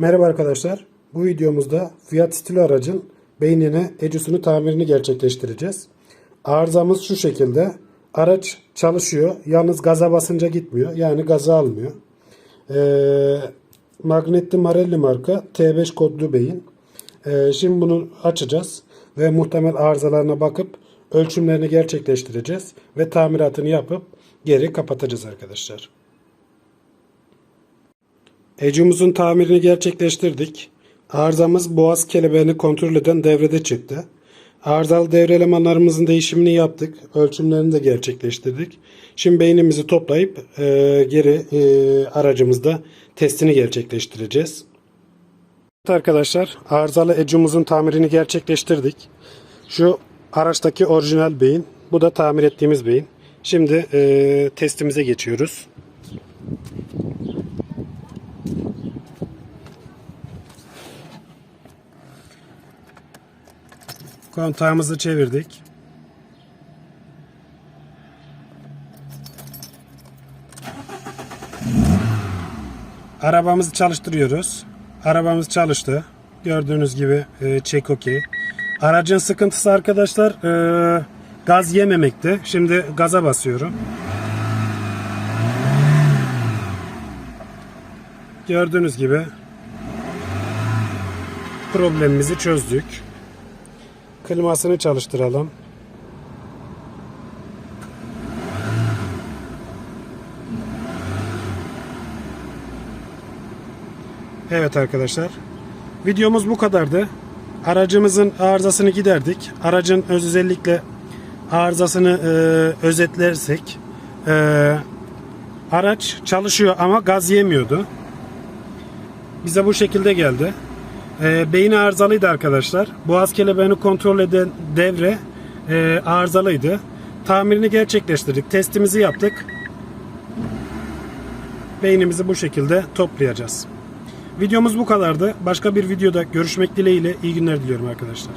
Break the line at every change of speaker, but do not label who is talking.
Merhaba arkadaşlar. Bu videomuzda Fiat Stilo aracın beynine ecusunu tamirini gerçekleştireceğiz. Arızamız şu şekilde. Araç çalışıyor. Yalnız gaza basınca gitmiyor. Yani gaza almıyor. Ee, Magnetti Marelli marka T5 kodlu beyin. Ee, şimdi bunu açacağız ve muhtemel arızalarına bakıp ölçümlerini gerçekleştireceğiz ve tamiratını yapıp geri kapatacağız arkadaşlar. Ecumuzun tamirini gerçekleştirdik. Arızamız boğaz kelebeğini kontrol eden devrede çıktı. Arızalı devre elemanlarımızın değişimini yaptık. Ölçümlerini de gerçekleştirdik. Şimdi beynimizi toplayıp e, geri e, aracımızda testini gerçekleştireceğiz. Evet arkadaşlar arızalı ecumuzun tamirini gerçekleştirdik. Şu araçtaki orijinal beyin. Bu da tamir ettiğimiz beyin. Şimdi e, testimize geçiyoruz. Kontağımızı çevirdik. Arabamızı çalıştırıyoruz. Arabamız çalıştı. Gördüğünüz gibi e, çek okey. Aracın sıkıntısı arkadaşlar e, gaz yememekte. Şimdi gaza basıyorum. Gördüğünüz gibi problemimizi çözdük. Klimasını çalıştıralım. Evet arkadaşlar. Videomuz bu kadardı. Aracımızın arızasını giderdik. Aracın öz özellikle arızasını e, özetlersek e, araç çalışıyor ama gaz yemiyordu. Bize bu şekilde geldi. E, beyni arızalıydı arkadaşlar. Boğaz kelebeğini kontrol eden devre e, arızalıydı. Tamirini gerçekleştirdik. Testimizi yaptık. Beynimizi bu şekilde toplayacağız. Videomuz bu kadardı. Başka bir videoda görüşmek dileğiyle iyi günler diliyorum arkadaşlar.